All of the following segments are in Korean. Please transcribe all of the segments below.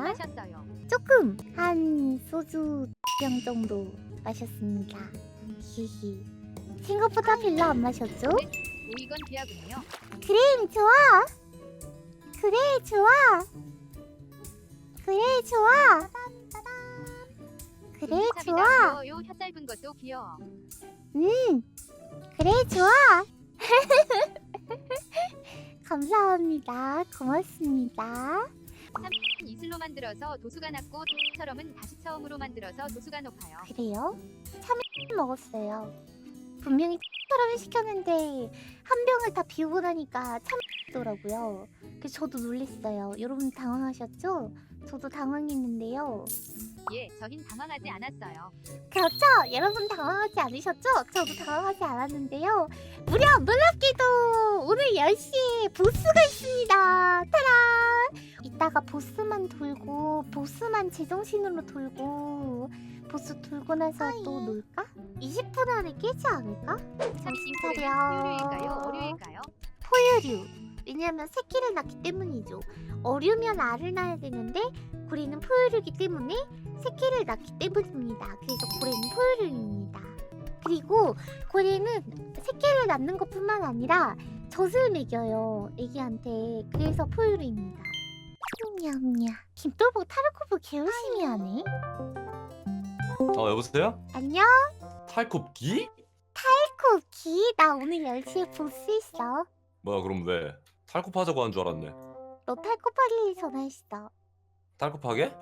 마셨어요. 조금 한 소주 병 정도 마셨습니다. 히히. 생각보다 별로 안 마셨죠? 오 이건 비하군요. 그래 좋아. 그래 좋아. 그래 좋아. 그래 탑이다 좋아. 귀여워요. 혀 짧은 것도 귀여워. 음. 그래 좋아. 감사합니다. 고맙습니다. 이슬로 만들어서 도수가 낮고 처럼은 다시 처음으로 만들어서 도수가 높아요. 그래요? 참 먹었어요. 분명히 처럼 시켰는데 한 병을 다 비우고 나니까 참더라고요. 그래서 저도 놀랬어요. 여러분 당황하셨죠? 저도 당황했는데요. 예, 저흰 당황하지 않았어요. 그렇죠? 여러분 당황하지 않으셨죠? 저도 당황하지 않았는데요. 무려 놀랍게도 오늘 10시에 보스가 있습니다. 타라! 이따가 보스만 돌고 보스만 제정신으로 돌고 보스 돌고 나서 또 놀까? 20분 안에 깨지 않을까? 정신 차려. 포유류일까요? 어류일까요? 포유류. 왜냐면 새끼를 낳기 때문이죠. 어류면 알을 낳아야 되는데 고래는 포유류이기 때문에 새끼를 낳기 때문입니다. 그래서 고래는 포유류입니다. 그리고 고래는 새끼를 낳는 것뿐만 아니라 젖을 먹여요. 애기한테. 그래서 포유류입니다. 냠냠. 김돌복 타르코프 개열심히 하네. 어 여보세요? 안녕. 탈콥기? 코키. 나 오늘 10시에 보스 있어. 뭐야 그럼 왜? 탈콥하자고 한 줄 알았네. 너 탈코파길리 전화했어. 탈콥하게?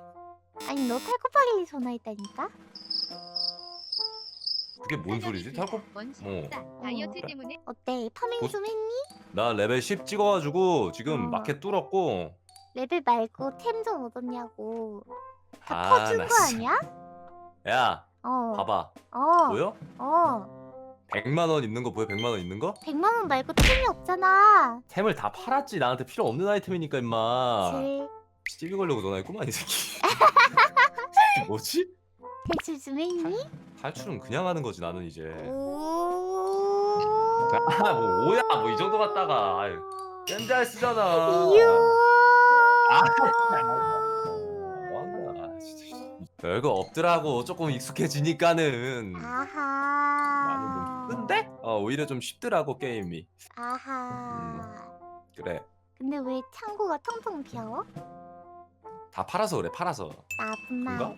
아니 너 탈코파길리 전화했다니까? 그게 뭔 소리지? 탈콥? 어. 싸 다이어트 때문에 어때? 파밍 보스- 좀 했니? 나 레벨 10 찍어가지고 지금 어. 마켓 뚫었고. 레벨 말고 템 좀 얻었냐고. 다 아, 퍼준 나 거. 아니야? 야 어. 봐봐. 어. 보여? 어. 100만 원 있는 거 보여? 100만 원 있는 거? 100만 원 말고 템이 없잖아. 템을 다 팔았지. 나한테 필요 없는 아이템이니까 임마. 제 시비 걸려고 전화했구만 이 새끼. 뭐지? 대출 좀 했니? 탈출은 그냥 하는 거지 나는 이제. 오. 아뭐 오야 뭐 이 정도 갖다가 아유 젠잘 쓰잖아. 이유. 아, 뭐하냐 진짜 별거 없더라고 조금 익숙해지니까는 아하. 좀 근데 어 오히려 좀 쉽더라고 게임이 아하. 그래 근데 왜 창고가 텅텅 비어? 다 팔아서 그래 팔아서 나쁜 말.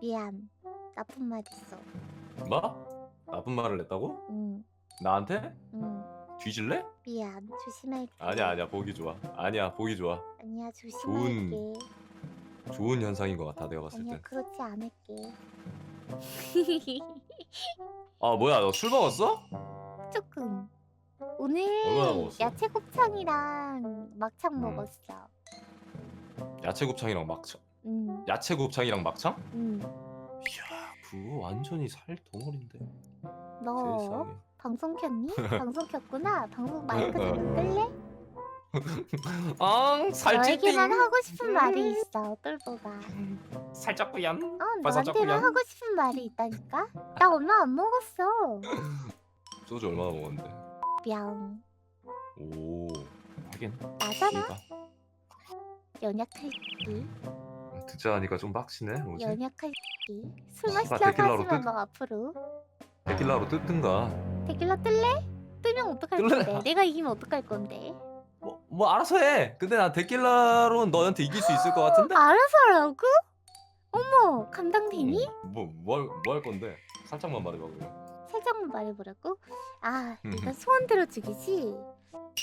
미안. 나쁜 말 했어. 뭐 나쁜 말을 냈다고 응. 나한테 응. 뒤질래 미안. 조심할게. 아니야 아니야 보기 좋아 아니야 보기 좋아 아니야 조심할게. 좋은 현상인 것 같아 내가 봤을 아니야 땐아 그렇지 않을게. 아, 뭐야 너 술 먹었어 조금. 오늘 얼마나 먹었어? 야채 곱창이랑 막창 음. 먹었어. 야채 곱창이랑 막창 응. 야채 곱창이랑 막창 응. 이야 그거 완전히 살 덩어리인데 너 세상에 방송 켰니? 방송 켰구나. 방송 마이크 잠깐 끌래? 앙 살찔 너에게만 하고 싶은 말이 있어. 똘보가. 살짝 꾸얀 어, 너한테만 자꾸야? 하고 싶은 말이 있다니까? 나 얼마 안 먹었어. 소주 얼마나 먹었는데 뿅. 오 하긴 나잖아. 연약할 기 듣자 하니까 좀 빡치네 뭐지 연약할 기술 데킬라로 하지마 뜯- 너 앞으로. 데킬라로 뜯든가 데킬라 뜰래? 뜨면 어떡할 뜰래? 건데? 내가 이기면 어떡할 건데? 뭐, 뭐 알아서 해 근데 나 데킬라로는 너한테 이길 수 있을 것 같은데 알아서 하라고? 어머 감당되니? 뭐뭐 할 건데 살짝만 말해봐 그래 살짝만 말해보라고? 아 음. 일단 소원 들어주기지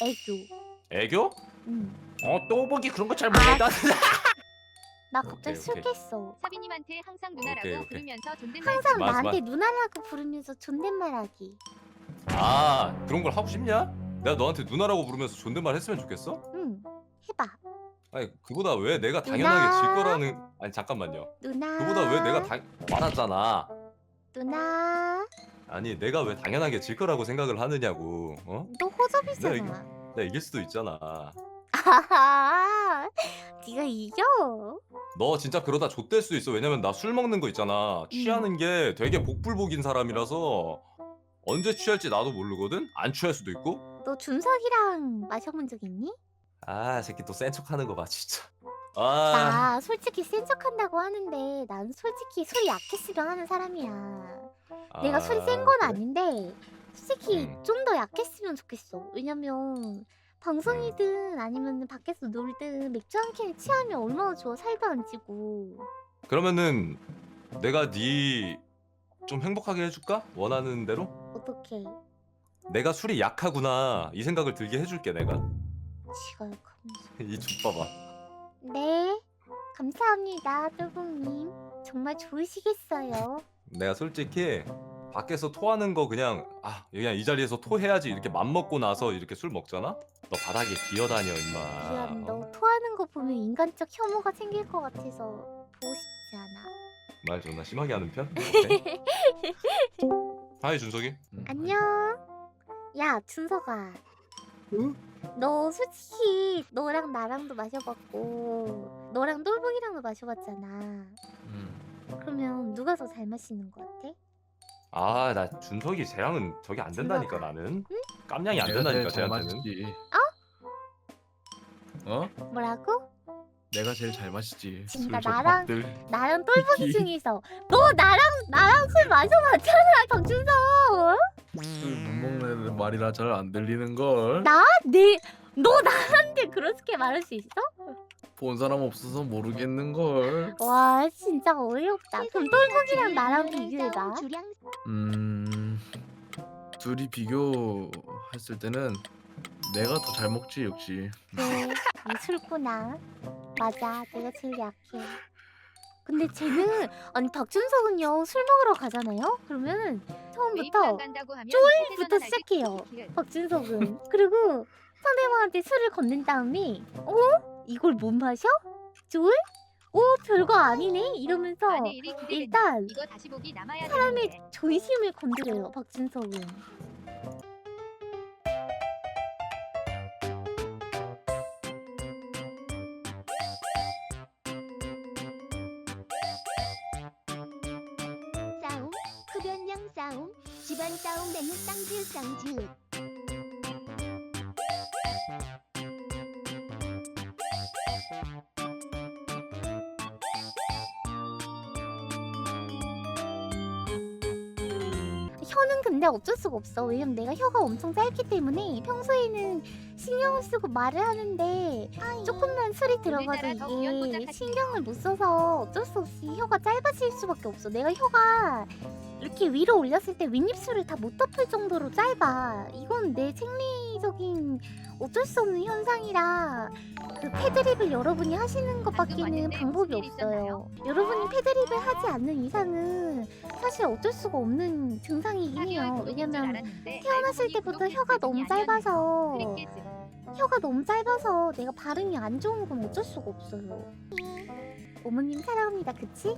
애교 애교? 응. 어또 보기 그런 거잘 아, 모르겠다 나 갑자기 오케이, 술. 깼어 사비님한테 항상 누나라고 오케이, 오케이. 부르면서 존댓말 항상 맞아, 나한테 누나라고 부르면서 존댓말하기 아 그런 걸 하고 싶냐? 내가 너한테 누나라고 부르면서 존댓말 했으면 좋겠어? 응 해봐. 아니 그보다 왜 내가 당연하게 누나. 질 거라는 아니 잠깐만요. 누나? 그보다 왜 내가 당 말았잖아. 누나? 아니 내가 왜 당연하게 질 거라고 생각을 하느냐고 어? 너 호접이잖아. 내가 이길 수도 있잖아. 아하 네가 이겨? 너 진짜 그러다 좆될 수 있어. 왜냐면 나 술 먹는 거 있잖아. 취하는 게 되게 복불복인 사람이라서 언제 취할지 나도 모르거든 안 취할 수도 있고 너 준석이랑 마셔본 적 있니? 아 새끼 또 센 척 하는 거 봐 진짜 아, 나 솔직히 센 척한다고 하는데 난 솔직히 술이 약했으면 하는 사람이야. 내가 술이 센 건? 아닌데 솔직히 음. 좀 더 약했으면 좋겠어. 왜냐면 방송이든 아니면 밖에서 놀든 맥주 한캔 취하면 얼마나 좋아 살도 안 찌고. 그러면은 내가 네 좀 행복하게 해줄까? 원하는 대로? 어떻게? 내가 술이 약하구나 이 생각을 들게 해줄게 내가 지가 약하면서. 이 족봐봐 네. 감사합니다, 똘봉님. 정말 좋으시겠어요. 내가 솔직히 밖에서 토하는 거 그냥 아 그냥 이 자리에서 토해야지 이렇게 맘 먹고 나서 이렇게 술 먹잖아? 너 바닥에 기어다녀 임마 어? 너 토하는 거 보면 인간적 혐오가 생길 것 같아서 보고 싶지 않아. 말 존나 심하게 하는 편? 오케이. 하이 준석이 안녕. 야, 준서가. 너 솔직히 너랑 나랑도 마셔봤고 너랑 똘봉이랑도 마셔봤잖아. 음. 그러면 누가 더 잘 마시는 것 같아? 아 나 준석이 쟤랑은 저기 안 된다니까 준석아. 나는 깜냥이 안 된다니까 쟤한테는 마시지. 어? 뭐라고? 내가 제일 잘 마시지. 진짜 술 나랑- 족박들. 나랑 똘봉이 중에서 너 나랑 나랑 술 마셔봤잖아, 박준서. 술못 먹는 말이라 잘 안 들리는 걸. 나? 내, 너 나한테 그렇게 말할 수 있어? 본 사람 없어서 모르겠는 걸. 와 진짜 어이없다. 그럼 똘봉이랑 나랑 비교해봐. 음. 둘이 비교했을 때는 내가 더 잘 먹지 역시. 네, 술구나. 맞아, 내가 제일 약해. 근데 쟤는 아니 박준석은요 술 먹으러 가잖아요. 그러면은 처음부터 쫄부터 시작해요. 기회. 박준석은 그리고 상대방한테 술을 건넨 다음에 어 이걸 못 마셔? 쫄? 오 별거 아니네 이러면서. 일단 사람의. 존심을 건드려요 박준석은. 집안 싸움 내는 쌍질 쌍지읒. 혀는 근데 어쩔 수가 없어. 왜냐면 내가 혀가 엄청 짧기 때문에 평소에는 신경을 쓰고 말을 하는데 조금만 술이 들어가도 이게. 신경을 못 써서 어쩔 수 없이 혀가 짧아질 수밖에 없어. 내가 혀가 이렇게 위로 올렸을 때 윗입술을 다 못 덮을 정도로 짧아. 이건 내 생리적인 어쩔 수 없는 현상이라 그 패드립을 여러분이 하시는 것밖에는 방법이 없어요. 여러분이 패드립을 하지 않는 이상은 사실 어쩔 수가 없는 증상이긴 해요. 왜냐면 태어났을 때부터 혀가 너무 짧아서 혀가 너무 짧아서 내가 발음이 안 좋은 건 어쩔 수가 없어요. 어머님 사랑합니다, 그치?